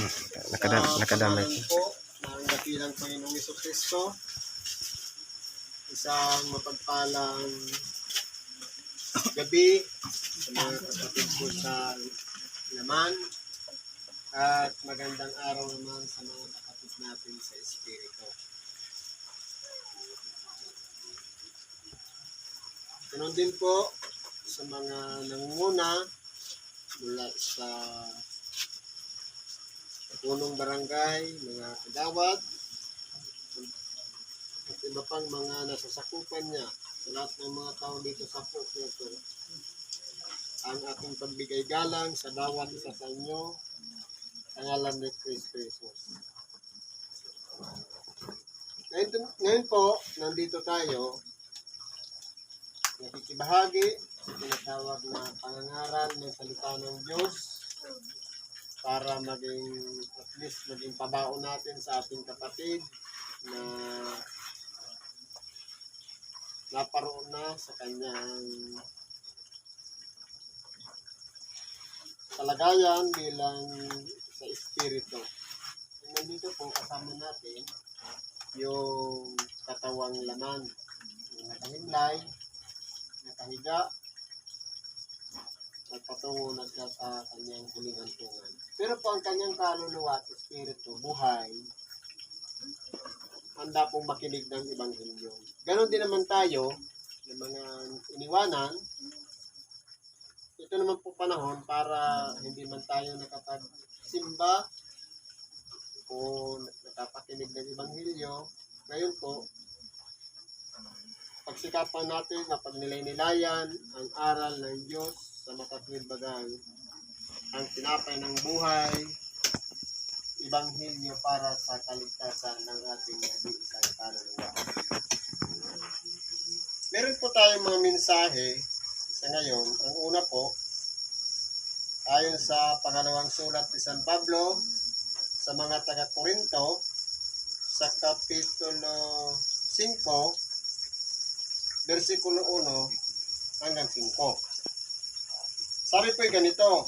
Nakadam, nakadamay. Po ng dakilang Panginoong Iso Kristo, isang mapagpalang gabi sa mga kapatid ko sa laman at magandang araw naman sa mga kapatid natin sa Espiritu. Ganon din po sa mga nangunguna mula sa punong barangay, mga agawad, at iba pang mga nasasakupan niya lahat ng mga tao dito sa po ito. Ang ating pagbigay galang sa bawat isa sa inyo, sa ngalan ni Kristo Jesus. Ngayon, ngayon po, nandito tayo, nakikibahagi sa tinatawag na pangangaral ng salita ng Diyos para maging at least maging pabaon natin sa ating kapatid na naparoon na sa kanyang kalagayan bilang sa espiritu. Nandito po kasama natin yung katawang laman. Yung nakahimlay, nakahiga, nagpatungo na siya sa kanyang huling hantungan. Pero po ang kanyang kaluluwa at espiritu, buhay, handa pong makinig ng Ebanghelyo. Ganon din naman tayo, ng mga iniwanan, ito naman po panahon para hindi man tayo nakapagsimba o nakapakinig ng Ebanghelyo. Ngayon po, pagsikapan natin na pagnilay-nilayan ang aral ng Diyos sa makatwid bagay, ang tinapay ng buhay, Ebanghelyo para sa kaligtasan ng ating nag-iisang kaluluwa. Meron po tayong mga mensahe sa ngayon. Ang una po, ayon sa pangalawang sulat ni San Pablo sa mga taga-Korinto, sa Kapitulo 5, versikulo 1 hanggang 5. Sabi po ganito,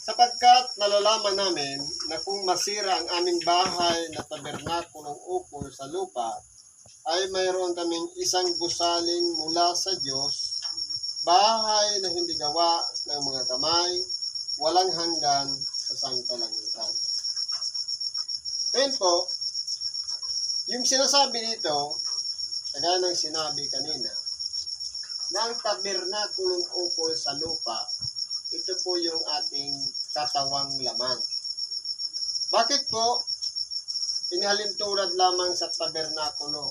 sapagkat nalalaman namin na kung masira ang aming bahay na tabernakulong ukol sa lupa, ay mayroon kaming isang gusaling mula sa Diyos, bahay na hindi gawa ng mga kamay, walang hanggan sa sangkalangitan. Ngayon po, yung sinasabi dito, kagaya ng sinabi kanina, ang tabernakulong ukol sa lupa, ito po yung ating katawang laman. Bakit po? Inihalin tulad lamang sa tabernakulo.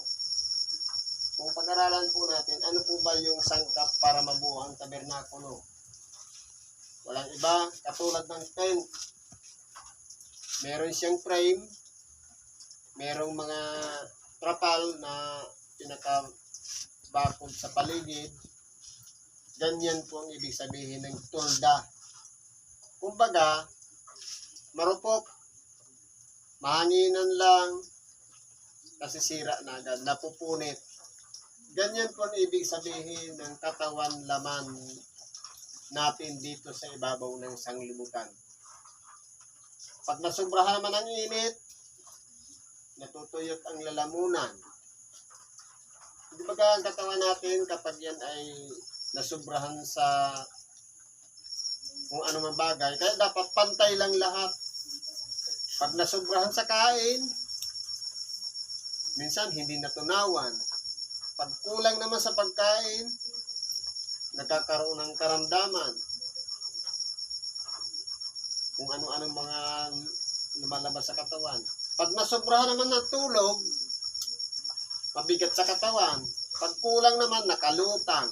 Kung pag-aralan po natin, ano po ba yung sangkap para mabuo ang tabernakulo? Walang iba, katulad ng tent. Meron siyang frame, merong mga trapal na pinakabakod sa paligid. Ganyan po ang ibig sabihin ng tulda. Kumbaga, marupok, mahanginan lang, kasi sira na agad, napupunit. Ganyan po ang ibig sabihin ng katawan laman natin dito sa ibabaw ng sanglibutan. Pag nasubrahan naman ang init, natutuyot ang lalamunan. Hindi ba ang katawan natin kapag yan ay nasubrahan sa kung ano man bagay. Kaya dapat pantay lang lahat. Pag nasubrahan sa kain, minsan hindi natunawan. Pag kulang naman sa pagkain, nagkakaroon ng karamdaman. Kung ano-anong mga lumalabas sa katawan. Pag nasobrahan naman ng tulog, mabigat sa katawan. Pag kulang naman, nakalutang.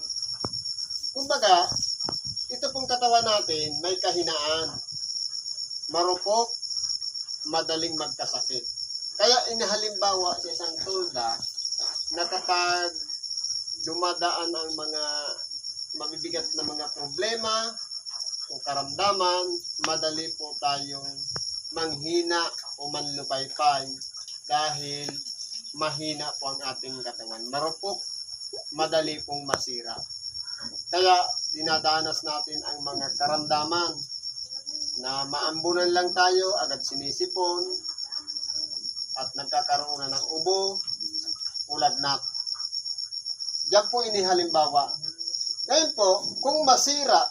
Kumbaga, ito pong katawan natin may kahinaan. Marupok, madaling magkasakit. Kaya inahalimbawa sa isang tulda na kapag dumadaan ang mga mabibigat na mga problema o karamdaman, madali po tayong manghina o manlupaypay dahil mahina po ang ating katawan. Marupok, madali pong masira. Kaya dinadanas natin ang mga karamdaman na maambunan lang tayo, agad sinisipon, at nagkakaroon na ng ubo, ulagnat. Diyan po inihalimbawa. Ngayon po, kung masira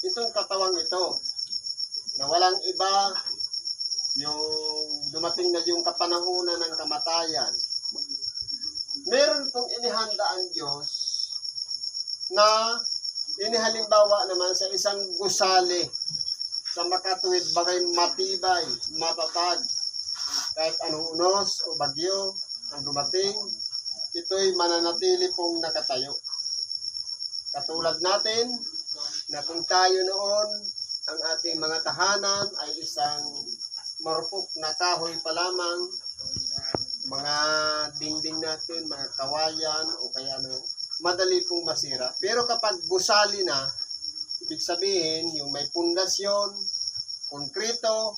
itong katawang ito, na walang iba, yung dumating na yung kapanahunan ng kamatayan, meron pong inihanda ang Diyos na inihalimbawa naman sa isang gusali sa makatuwid bagay matibay, matatag, kahit anong unos o bagyo ang dumating, ito'y mananatili pong nakatayo. Katulad natin, na kung tayo noon, ang ating mga tahanan ay isang marupok na kahoy pa lamang, mga dingding natin, mga kawayan, o kaya ano, madali pong masira. Pero kapag gusali na, ibig sabihin, yung may pundasyon, konkreto,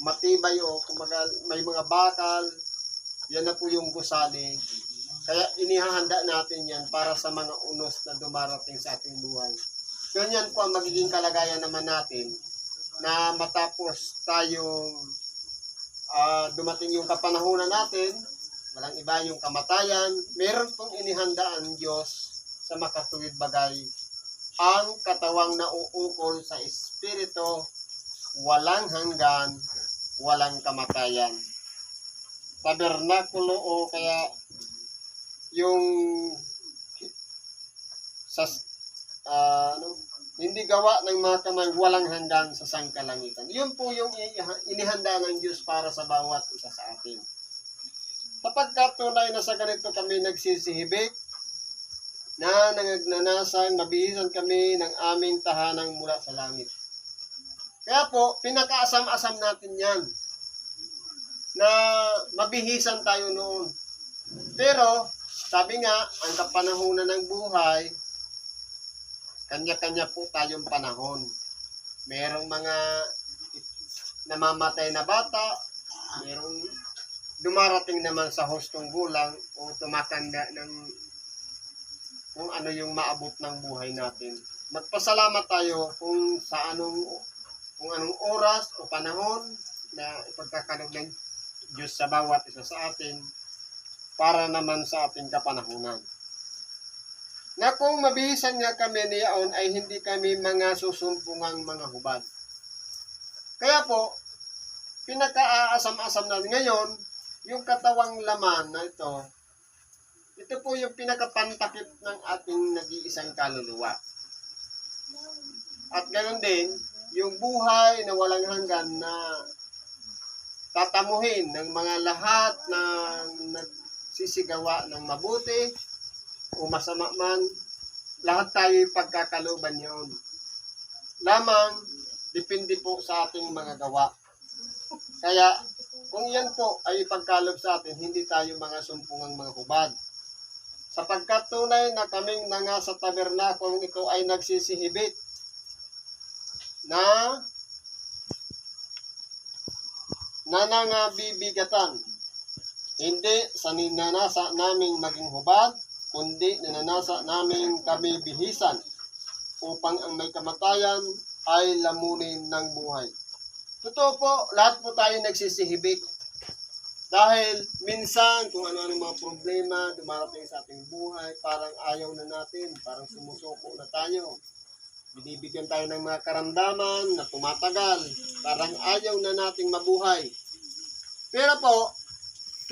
matibay o kumaga, may mga bakal, yan na po yung gusali. Kaya inihahanda natin yan para sa mga unos na dumarating sa ating buhay. Ganyan po ang magiging kalagayan naman natin na matapos tayong ah, dumating yung kapanahunan natin, walang iba yung kamatayan, meron pong inihanda ang Diyos sa makatuwid bagay ang katawang nauukol sa Espiritu, walang hanggan, walang kamatayan. Tabernakulo o kaya yung sa ah, ano, hindi gawa ng mga kamay walang hanggan sa sangkalangitan. Yun po yung inihanda ng Diyos para sa bawat isa sa atin. Kapag tunay na sa ganito kami nagsisihibik, na nangagnanasan, mabihisan kami ng aming tahanang mula sa langit. Kaya po, pinakaasam-asam natin yan na mabihisan tayo noon. Pero, sabi nga, ang kapanahunan ng buhay, kanya-kanya po tayong panahon. Merong mga namamatay na bata, merong dumarating naman sa hustong gulang o tumatanda ng kung ano yung maabot ng buhay natin. Magpasalamat tayo kung sa anong kung anong oras o panahon na ipagkakalog ng Diyos sa bawat isa sa atin para naman sa ating kapanahunan. Na kung mabihisan nga kami niyaon ay hindi kami mga susumpungang mga hubad. Kaya po, pinakaasam-asam natin ngayon, yung katawang laman na ito, ito po yung pinakapantakip ng ating nag-iisang kaluluwa. At ganoon din, yung buhay na walang hanggan na tatamuhin ng mga lahat na nagsisigawa ng mabuti o masama man, lahat tayo pagkakaluban yun. Lamang, depende po sa ating mga gawa. Kaya, kung yan po ay pagkalob sa atin, hindi tayo mga sumpungang mga hubad. Sapagkat tunay na kaming nanga sa tabernakulong ito ay nagsisihibit na nanangabibigatan. Hindi sa ninanasa naming maging hubad, kundi ninanasa naming kami bihisan upang ang may kamatayan ay lamunin ng buhay. Totoo po, lahat po tayo nagsisihibik. Dahil minsan, kung ano-ano mga problema dumarating sa ating buhay, parang ayaw na natin, parang sumusuko na tayo. Binibigyan tayo ng mga karamdaman na tumatagal, parang ayaw na nating mabuhay. Pero po,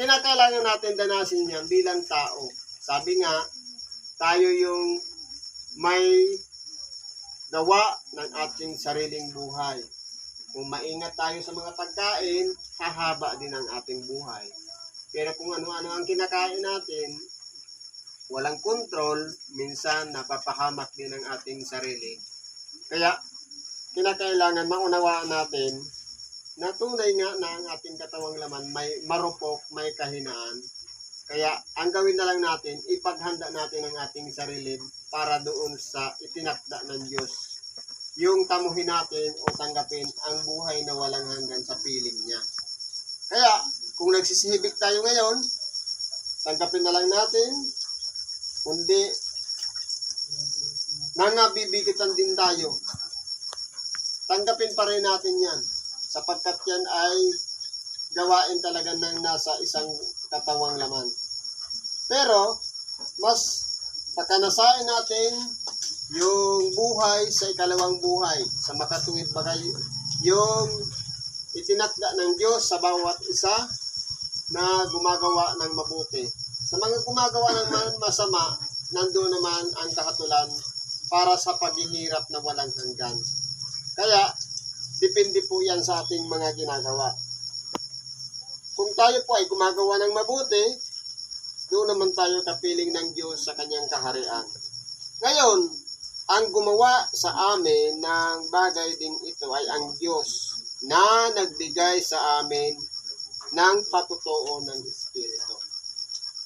kinakailangan natin danasin yan bilang tao. Sabi nga, tayo yung may gawa ng ating sariling buhay. Kung maingat tayo sa mga pagkain, hahaba din ang ating buhay. Pero kung ano-ano ang kinakain natin, walang kontrol, minsan napapahamak din ang ating sarili. Kaya, kinakailangan maunawaan natin na tunay nga na ang ating katawang laman may marupok, may kahinaan. Kaya, ang gawin na lang natin, ipaghanda natin ang ating sarili para doon sa itinakda ng Diyos yung tamuhin natin o tanggapin ang buhay na walang hanggan sa piling niya. Kaya, kung nagsisihibik tayo ngayon, tanggapin na lang natin, kundi nangabibigitan din tayo. tanggapin pa rin natin yan sapagkat yan ay gawain talaga ng nasa isang katawang laman. Pero, mas pakanasain natin yung buhay sa ikalawang buhay, sa makatuwid bagay, yung itinakda ng Diyos sa bawat isa na gumagawa ng mabuti. Sa mga gumagawa ng ma- masama, nandoon naman ang kahatulan para sa paghihirap na walang hanggan. Kaya, depende po yan sa ating mga ginagawa. Kung tayo po ay gumagawa ng mabuti, doon naman tayo kapiling ng Diyos sa kanyang kaharian. Ngayon, ang gumawa sa amin ng bagay ding ito ay ang Diyos na nagbigay sa amin ng patutuo ng Espiritu.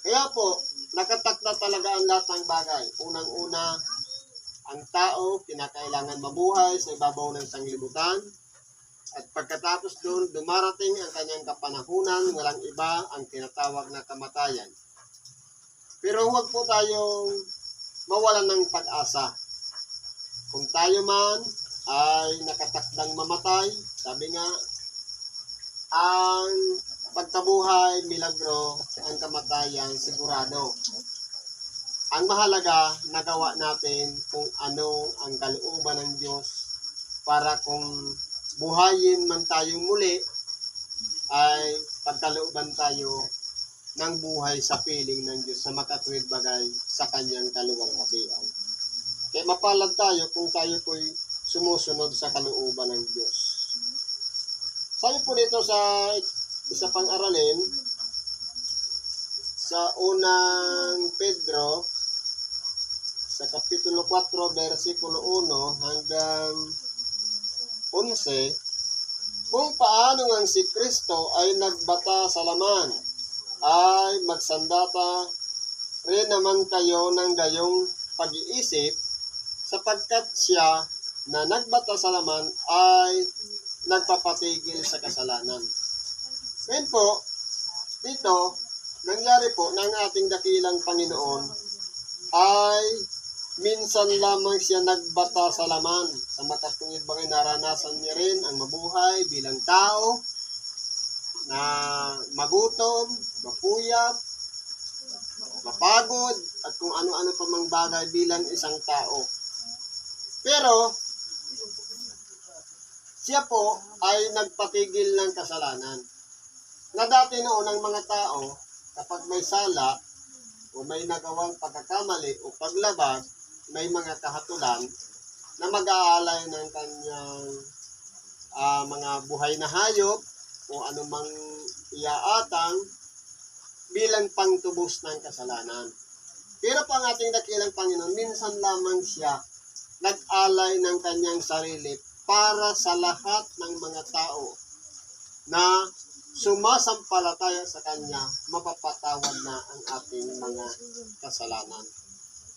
Kaya po, nakatakda talaga ang lahat ng bagay. Unang-una, ang tao kinakailangan mabuhay sa ibabaw ng sanglibutan. At pagkatapos doon, dumarating ang kanyang kapanahunan, walang iba ang tinatawag na kamatayan. Pero huwag po tayong mawalan ng pag-asa. Kung tayo man ay nakatakdang mamatay, sabi nga, ang pagkabuhay, milagro, ang kamatayan, sigurado. Ang mahalaga, nagawa natin kung ano ang kalooban ng Diyos para kung buhayin man tayong muli, ay pagkalooban tayo ng buhay sa piling ng Diyos sa makatwid bagay sa kanyang kaluwang kapian. Kaya mapalad tayo kung tayo po'y sumusunod sa kalooban ng Diyos. Sabi po dito sa isa pang aralin, sa unang Pedro, sa Kapitulo 4, versikulo 1 hanggang 11, kung paano ang si Kristo ay nagbata sa laman, ay magsandata rin naman kayo ng gayong pag-iisip sapagkat siya na nagbata sa laman ay nagpapatigil sa kasalanan. Ngayon po, dito, nangyari po ng ating dakilang Panginoon ay minsan lamang siya nagbata sa laman. Sa makatungid bagay naranasan niya rin ang mabuhay bilang tao na magutom, mapuyat, mapagod, at kung ano-ano pa mang bagay bilang isang tao. Pero, siya po ay nagpatigil ng kasalanan. Na dati noon ang mga tao, kapag may sala, o may nagawang pagkakamali o paglabag, may mga kahatulan na mag-aalay ng kanyang ah, mga buhay na hayop o anumang iaatang bilang pangtubos ng kasalanan. Pero po ang ating dakilang Panginoon, minsan lamang siya nag-alay ng kanyang sarili para sa lahat ng mga tao na sumasampalataya sa Kanya, mapapatawad na ang ating mga kasalanan.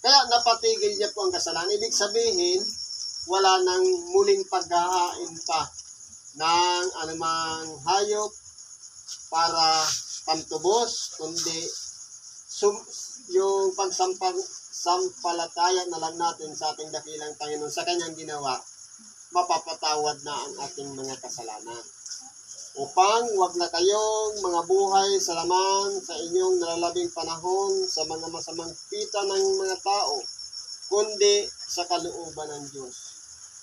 Kaya napatigil niya po ang kasalanan. Ibig sabihin, wala nang muling paghahain pa ng anumang hayop para pantubos, kundi sum, yung pagsampalataya na lang natin sa ating dakilang Panginoon sa kanyang ginawa, mapapatawad na ang ating mga kasalanan. Upang wag na kayong mga buhay sa laman sa inyong nalalabing panahon sa mga masamang pita ng mga tao, kundi sa kalooban ng Diyos.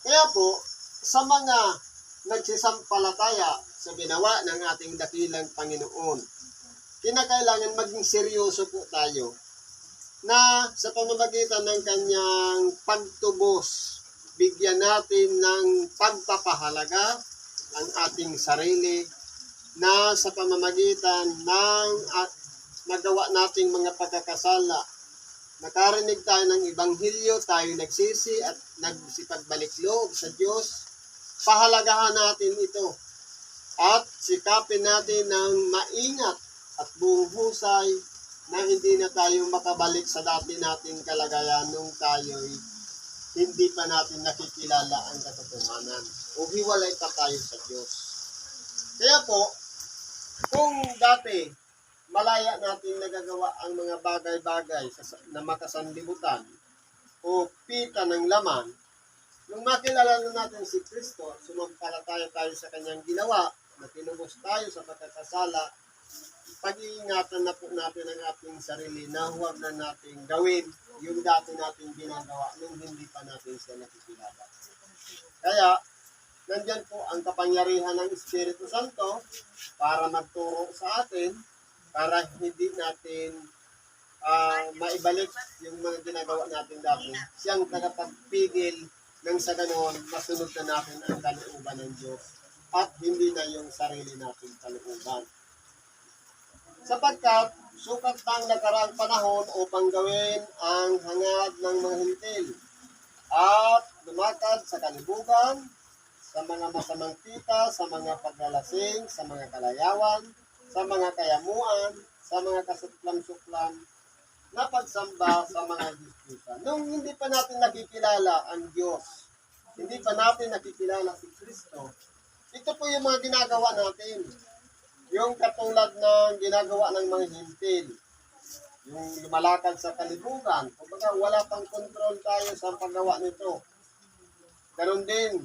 Kaya po, sa mga nagsisampalataya sa ginawa ng ating dakilang Panginoon, kinakailangan maging seryoso po tayo na sa pamamagitan ng kanyang pagtubos, bigyan natin ng pagpapahalaga ang ating sarili na sa pamamagitan ng at nagawa nating mga pagkakasala. Nakarinig tayo ng Ibanghilyo, tayo nagsisi at nagsipagbalik loob sa Diyos. Pahalagahan natin ito at sikapin natin ng maingat at buong husay na hindi na tayo makabalik sa dati nating kalagayan nung tayo'y hindi pa natin nakikilala ang katotohanan o hiwalay pa tayo sa Diyos. Kaya po, kung dati malaya natin nagagawa ang mga bagay-bagay na makasanlibutan o pita ng laman, Nung makilala na natin si Kristo, sumampalataya tayo sa kanyang ginawa, na tinubos tayo sa pagkakasala, pag-iingatan na po natin ang ating sarili na huwag na natin gawin yung dati natin ginagawa nung hindi pa natin siya nakikilala. Kaya, nandyan po ang kapangyarihan ng Espiritu Santo para magturo sa atin, para hindi natin ah, maibalik yung mga ginagawa natin dati. Siyang tagapagpigil nang sa ganon, masunod na natin ang kalooban ng Diyos at hindi na yung sarili natin kalooban. Sapagkat sukat ang nakaraang panahon upang gawin ang hangad ng mga hintil at lumakad sa kalibugan, sa mga masamang tita, sa mga paglalasing, sa mga kalayawan, sa mga kayamuan, sa mga kasuklam-suklam, na pagsamba sa mga diskusa. Nung hindi pa natin nakikilala ang Diyos, hindi pa natin nakikilala si Kristo, ito po yung mga ginagawa natin. Yung katulad ng ginagawa ng mga hintil. Yung lumalakad sa kalibugan. Kumbaga, wala pang control tayo sa paggawa nito. Ganon din,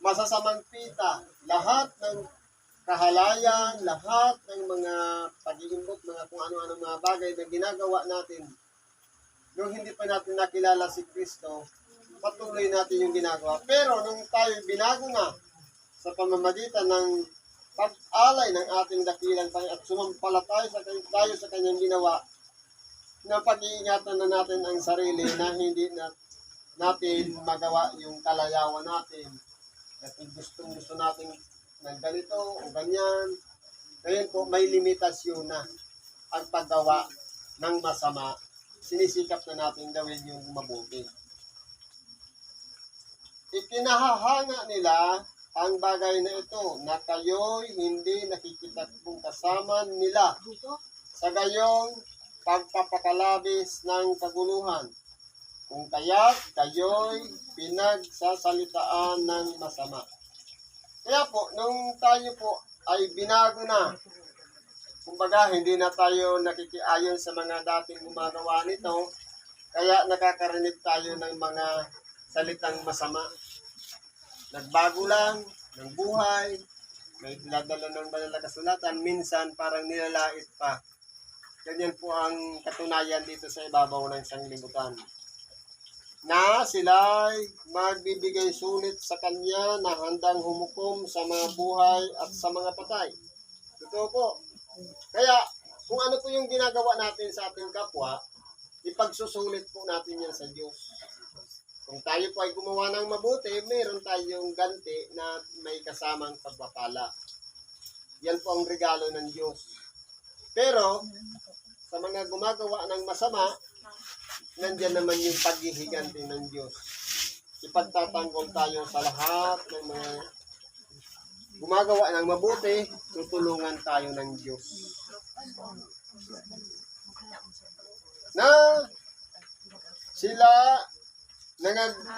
masasamang pita. Lahat ng kahalayan, lahat ng mga pag-iimbok, mga kung ano-ano mga bagay na ginagawa natin nung hindi pa natin nakilala si Kristo, patuloy natin yung ginagawa. Pero nung tayo binago na sa pamamagitan ng pag-alay ng ating dakilang Panginoon at sumampalataya sa tayo sa kanyang ginawa, na pag-iingatan na natin ang sarili na hindi na natin magawa yung kalayawan natin. At gustong gusto natin ng ganito o ganyan, ngayon po may limitasyon na ang paggawa ng masama. Sinisikap na natin gawin yung mabuti. Ikinahahanga nila ang bagay na ito na kayo'y hindi nakikitakbong kasama nila sa gayong pagpapakalabis ng kaguluhan. Kung kaya't kayo'y pinagsasalitaan ng masama. Kaya po, nung tayo po ay binago na, kumbaga hindi na tayo nakikiayon sa mga dating gumagawa nito, kaya nakakarinig tayo ng mga salitang masama. Nagbago lang ng buhay, may dinadala ng banal na kasulatan, minsan parang nilalait pa. Ganyan po ang katunayan dito sa ibabaw ng sanglibutan. Na sila'y magbibigay sulit sa kanya na handang humukom sa mga buhay at sa mga patay. Totoo po. Kaya, kung ano po yung ginagawa natin sa ating kapwa, ipagsusulit po natin yan sa Diyos. Kung tayo po ay gumawa ng mabuti, meron tayong ganti na may kasamang pagpapala. Yan po ang regalo ng Diyos. Pero, sa mga gumagawa ng masama, nandyan naman yung paghihiganti ng Diyos. Ipagtatanggol tayo sa lahat ng mga gumagawa ng mabuti, tutulungan tayo ng Diyos. Na sila na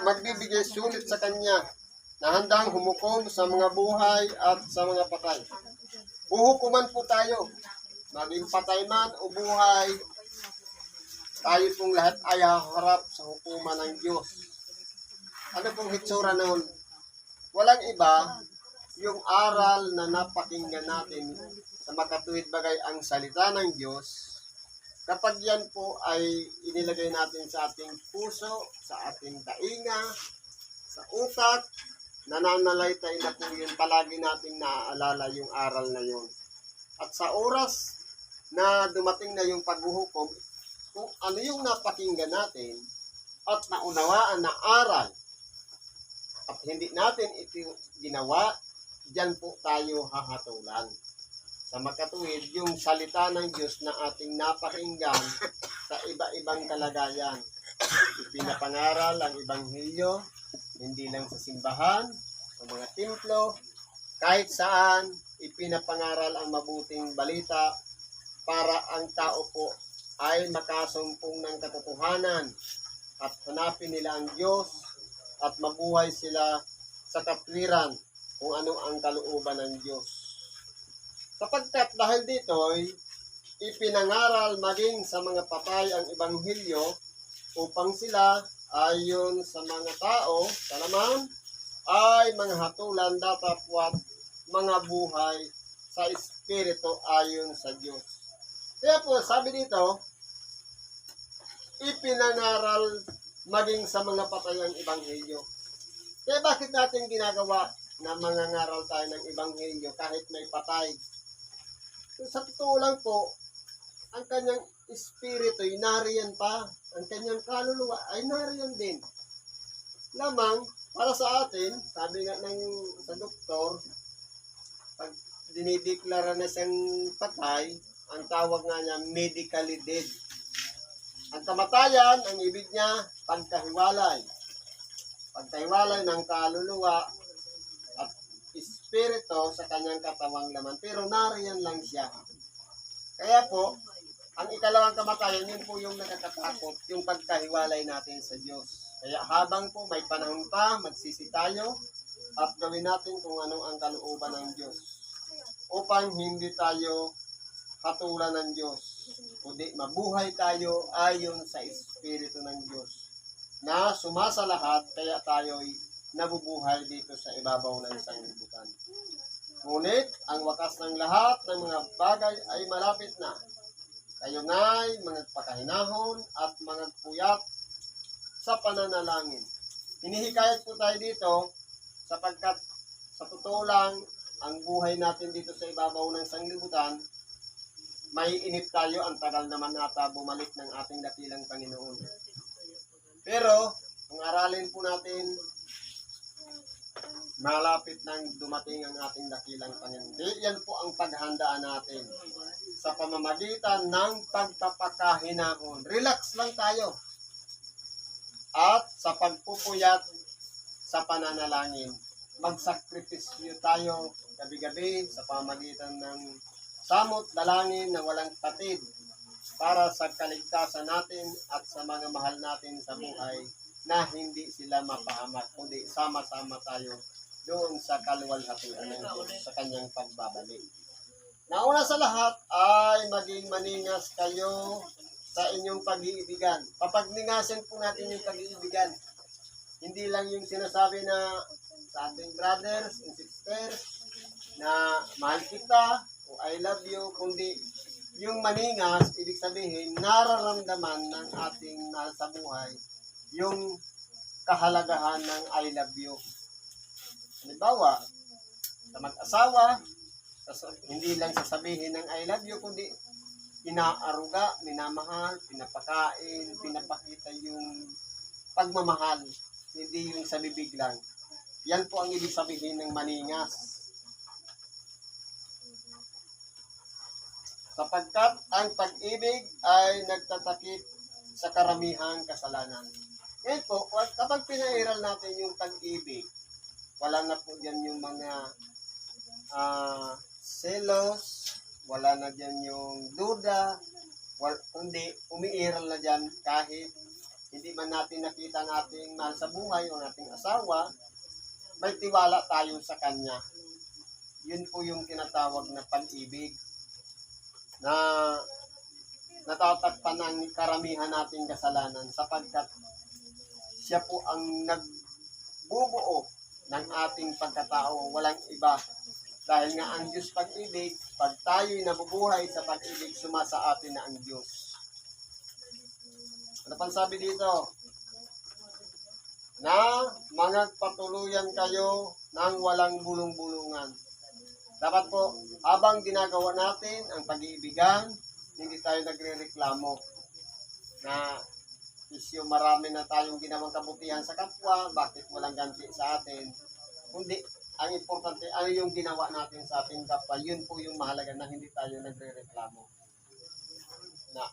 magbibigay sulit sa Kanya na handang humukom sa mga buhay at sa mga patay. Uhukuman po tayo, maging patay man o buhay, tayo pong lahat ay haharap sa hukuman ng Diyos. Ano pong hitsura noon? Walang iba, yung aral na napakinggan natin sa makatuwid bagay ang salita ng Diyos, kapag yan po ay inilagay natin sa ating puso, sa ating tainga, sa utak, nananalaytay na po yun, palagi natin naaalala yung aral na yun. At sa oras na dumating na yung paghuhukom, kung ano yung napakinggan natin at naunawaan na aral at hindi natin ito ginawa, diyan po tayo hahatulan. Sa makatuwid, yung salita ng Diyos na ating napakinggan sa iba-ibang kalagayan. Ipinapangaral ang Ebanghelyo, hindi lang sa simbahan, sa mga templo, kahit saan ipinapangaral ang mabuting balita para ang tao po ay makasumpong ng katotohanan at hanapin nila ang Diyos at mabuhay sila sa katwiran kung ano ang kalooban ng Diyos. Sapagkat dahil dito'y ipinangaral maging sa mga patay ang Ebanghelyo upang sila ayon sa mga tao, sa naman, ay mga hatulan datapwat mga buhay sa Espiritu ayon sa Diyos. Kaya po, sabi dito, ipinangaral maging sa mga patayang Ebanghelyo. Kaya bakit natin ginagawa na mangangaral tayo ng Ebanghelyo kahit may patay? Sa totoo lang po, ang kanyang espiritu ay nariyan pa. Ang kanyang kaluluwa ay nariyan din. Lamang, para sa atin, sabi nga ng sa doktor, pag dinideklara na siyang patay, ang tawag nga niya medically dead. Ang kamatayan, ang ibig niya, pagkahiwalay. Pagkahiwalay ng kaluluwa espiritu sa kanyang katawang laman. Pero nariyan lang siya. Kaya po, ang ikalawang kamatayan, yun po yung nakakatakot, yung pagkahiwalay natin sa Diyos. Kaya habang po may panahon pa, magsisi tayo at gawin natin kung ano ang kalooban ng Diyos upang hindi tayo hatulan ng Diyos, kundi mabuhay tayo ayon sa Espiritu ng Diyos na sumasa lahat kaya tayo'y nabubuhay dito sa ibabaw ng sanglibutan. Ngunit ang wakas ng lahat ng mga bagay ay malapit na. Kayo nga'y mga at mga sa pananalangin. Hinihikayat po tayo dito sapagkat sa totoo lang, ang buhay natin dito sa ibabaw ng sanglibutan, may inip tayo, ang tagal naman ata bumalik ng ating dakilang Panginoon. Pero, kung aralin po natin, malapit nang dumating ang ating dakilang Panginoon. Yan po ang paghandaan natin sa pamamagitan ng pagpapakahinahon. Relax lang tayo. At sa pagpupuyat sa pananalangin, magsakripisyo tayo gabi-gabi sa pamamagitan ng samot dalangin na walang patid para sa kaligtasan natin at sa mga mahal natin sa buhay na hindi sila mapahamak, kundi sama-sama tayo doon sa kaluwalhatian ng Diyos sa kanyang pagbabalik. Nauna sa lahat ay maging maningas kayo sa inyong pag-iibigan. Papagningasin po natin yung pag-iibigan. Hindi lang yung sinasabi na sa ating brothers and sisters na mahal kita o I love you, kundi yung maningas, ibig sabihin, nararamdaman ng ating mahal sa buhay yung kahalagahan ng I love you. Halimbawa, sa mag-asawa, hindi lang sasabihin ng I love you, kundi inaaruga, minamahal, pinapakain, pinapakita yung pagmamahal, hindi yung sa bibig lang. Yan po ang ibig sabihin ng maningas. Sapagkat ang pag-ibig ay nagtatakip sa karamihang kasalanan. Ngayon po, kapag pinairal natin yung pag-ibig, wala na po dyan yung mga ah, selos, wala na dyan yung duda, wal, hindi, umiiral na dyan kahit hindi man natin nakita ang ating mahal sa buhay o ang ating asawa, may tiwala tayo sa kanya. Yun po yung tinatawag na pag-ibig na natatakpan ng karamihan nating kasalanan sapagkat siya po ang nagbubuo ng ating pagkatao, walang iba. Dahil nga ang Diyos pag-ibig, pag tayo'y nabubuhay sa pag-ibig, sumasa atin na ang Diyos. Ano pang sabi dito? Na mangagpatuluyan kayo ng walang bulong-bulungan. Dapat po, habang ginagawa natin ang pag-iibigan, hindi tayo nagre-reklamo na isyo marami na tayong ginawang kabutihan sa kapwa, bakit walang ganti sa atin. Kundi, ang importante, ano yung ginawa natin sa ating kapwa, yun po yung mahalaga na hindi tayo nagre-reklamo. Na,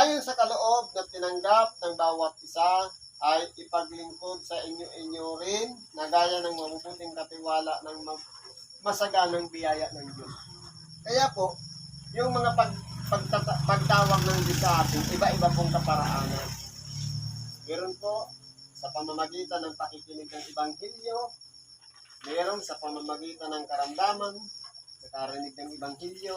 ayon sa kaloob na tinanggap ng bawat isa, ay ipaglingkod sa inyo-inyo rin na gaya ng mabubuting katiwala ng ma- masaganang biyaya ng Diyos. Kaya po, yung mga pag, pagtata- pagtawag ng Diyos sa atin, iba-iba pong kaparaanan. Meron po sa pamamagitan ng pakikinig ng Ibanghilyo, meron sa pamamagitan ng karamdaman, nakarinig ng Ibanghilyo.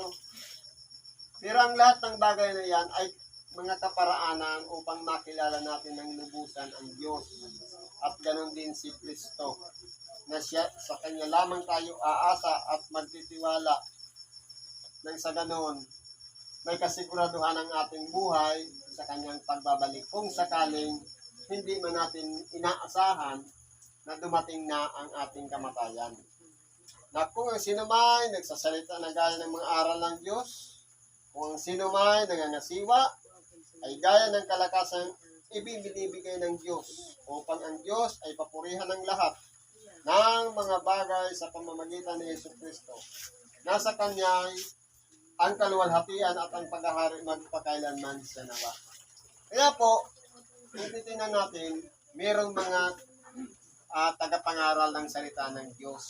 Pero ang lahat ng bagay na yan ay mga kaparaanan upang makilala natin ng lubusan ang Diyos. At ganon din si Kristo na siya, sa Kanya lamang tayo aasa at magtitiwala nang sa ganon may kasiguraduhan ang ating buhay sa kanyang pagbabalik. Kung sakaling hindi man natin inaasahan na dumating na ang ating kamatayan. Na kung ang sino may nagsasalita na gaya ng mga aral ng Diyos, kung ang sino may nangangasiwa, ay gaya ng kalakasang ibinibigay ng Diyos upang ang Diyos ay papurihan ng lahat ng mga bagay sa pamamagitan ni Yesu Kristo. Nasa Kanya ang kaluwalhatian at ang paghahari magpakailanman sa nawa. Kaya po, kung natin, mayroong mga ah, tagapangaral ng salita ng Diyos.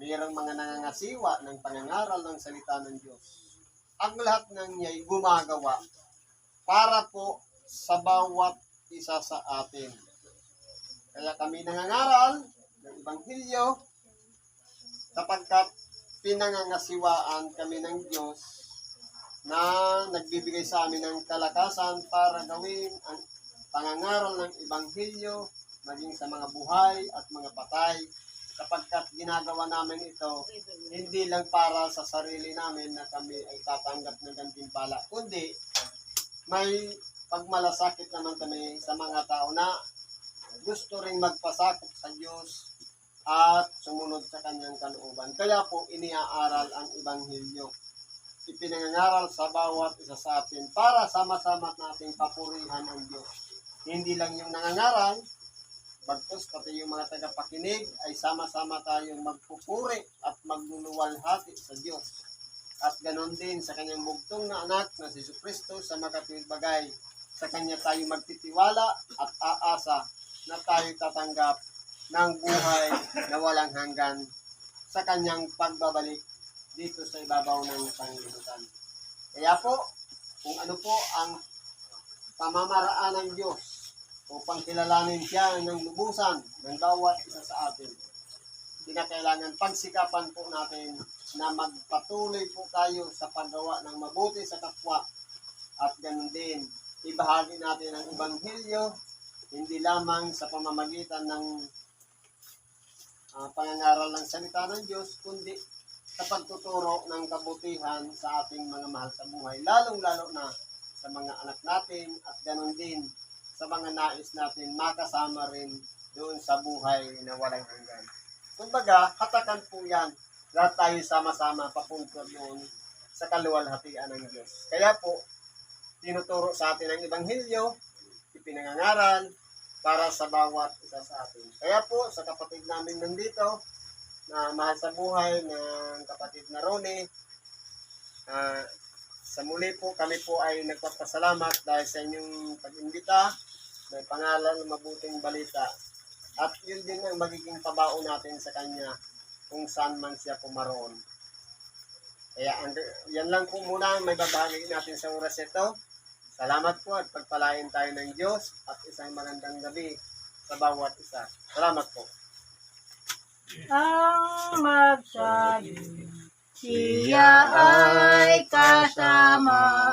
Mayroong mga nangangasiwa ng pangangaral ng salita ng Diyos. Ang lahat ng niya'y gumagawa para po sa bawat isa sa atin. Kaya kami nangangaral ng Ebanghelyo sapagkat pinangangasiwaan kami ng Diyos na nagbibigay sa amin ng kalakasan para gawin ang pangangaral ng Ebanghelyo maging sa mga buhay at mga patay sapagkat ginagawa namin ito hindi lang para sa sarili namin na kami ay tatanggap ng gantimpala kundi may pagmalasakit naman kami sa mga tao na gusto ring magpasakop sa Diyos at sumunod sa kanyang kalooban. Kaya po iniaaral ang Ebanghelyo. Ipinangangaral sa bawat isa sa atin para sama-sama nating papurihan ang Diyos. Hindi lang yung nangangaral, bagkus pati yung mga tagapakinig ay sama-sama tayong magpupuri at magluluwalhati sa Diyos. At ganon din sa kanyang bugtong na anak na si Kristo sa makatuwid bagay. Sa kanya tayo magtitiwala at aasa na tayo tatanggap ng buhay na walang hanggan sa kanyang pagbabalik dito sa ibabaw ng sanglibutan. Kaya po, kung ano po ang pamamaraan ng Diyos upang kilalanin siya ng lubusan ng bawat isa sa atin, kinakailangan pagsikapan po natin na magpatuloy po tayo sa paggawa ng mabuti sa kapwa. At ganun din, ibahagi natin ang Ebanghelyo hindi lamang sa pamamagitan ng ah, pangangaral ng salita ng Diyos, kundi sa pagtuturo ng kabutihan sa ating mga mahal sa buhay, lalong-lalo na sa mga anak natin. At ganun din sa mga nais natin makasama rin doon sa buhay na walang hanggan. Kumbaga, hatakan po yan. Lahat tayo sama-sama papunta doon sa kaluwalhatian ng Diyos. Kaya po, tinuturo sa atin ang Ebanghelyo, ipinangangaral para sa bawat isa sa atin. Kaya po, sa kapatid namin nandito, na mahal sa buhay ng kapatid na Ronnie, ah, sa muli po, kami po ay nagpapasalamat dahil sa inyong pag-imbita, may pangalan ng mabuting balita. At yun din ang magiging pabaon natin sa kanya kung saan man siya pumaroon. Kaya ang, yan lang po muna ang may babahagi natin sa oras ito. Salamat po at pagpalain tayo ng Diyos at isang magandang gabi sa bawat isa. Salamat po. ang magsabi. Siya ay kasama